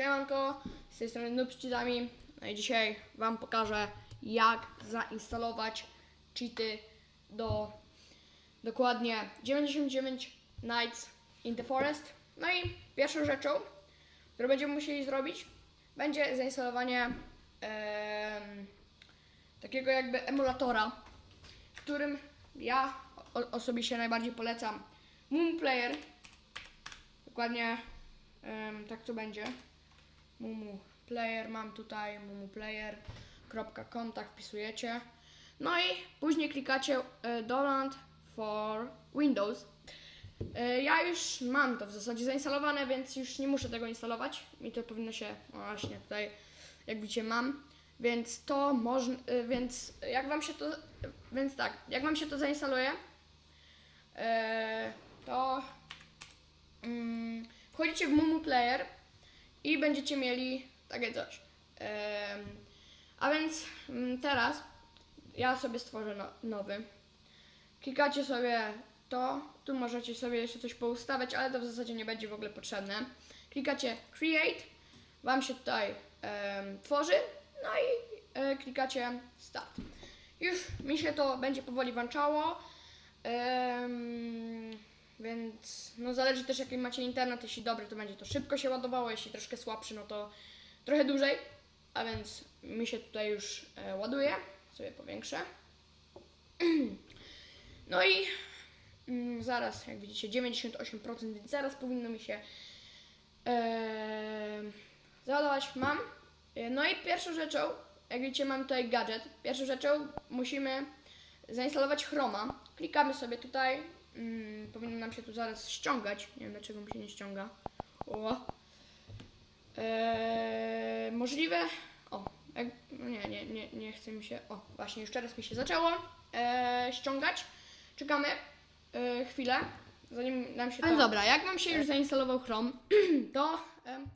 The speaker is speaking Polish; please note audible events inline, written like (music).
Siemanko, z tej strony Noobszczytami. No i dzisiaj Wam pokażę, jak zainstalować cheaty do dokładnie 99 Nights in the Forest. No i pierwszą rzeczą, którą będziemy musieli zrobić, będzie zainstalowanie takiego jakby emulatora, w którym ja osobiście najbardziej polecam Moon Player. Dokładnie em, tak to będzie. Player mam tutaj mumuplayer.com tak wpisujecie. No i później klikacie e, download for Windows. E, Ja już mam to w zasadzie zainstalowane, więc już nie muszę tego instalować. Mi to powinno się, właśnie tutaj, jak widzicie, mam. Więc to można, e, więc jak wam się to, więc tak, jak wam się to zainstaluje, to mm, wchodzicie w Mumu Player i będziecie mieli takie coś. A więc mm, teraz ja sobie stworzę no, nowy. Klikacie sobie to, tu możecie sobie jeszcze coś poustawiać, ale to w zasadzie nie będzie w ogóle potrzebne. Klikacie Create, Wam się tutaj tworzy, no i e, klikacie Start. Już mi się to będzie powoli włączało, więc no zależy też jaki macie internet, jeśli dobry to będzie to szybko się ładowało, jeśli troszkę słabszy no to trochę dłużej, a więc mi się tutaj już e, ładuje, sobie powiększę. (clears throat) No i mm, zaraz, jak widzicie, 98%, więc zaraz powinno mi się e, załadować. Mam. E, No i pierwszą rzeczą, jak widzicie, mam tutaj gadżet. Pierwszą rzeczą musimy zainstalować Chroma. Klikamy sobie tutaj. Mm, powinno nam się tu zaraz ściągać. Nie wiem dlaczego mi się nie ściąga. O. Eee, możliwe. O, jak, no nie, nie, nie, nie chce mi się. O, właśnie już teraz mi się zaczęło eee, ściągać. Czekamy eee, chwilę, zanim nam się to. No dobra, jak nam się już zainstalował Chrome, (clears throat) to em,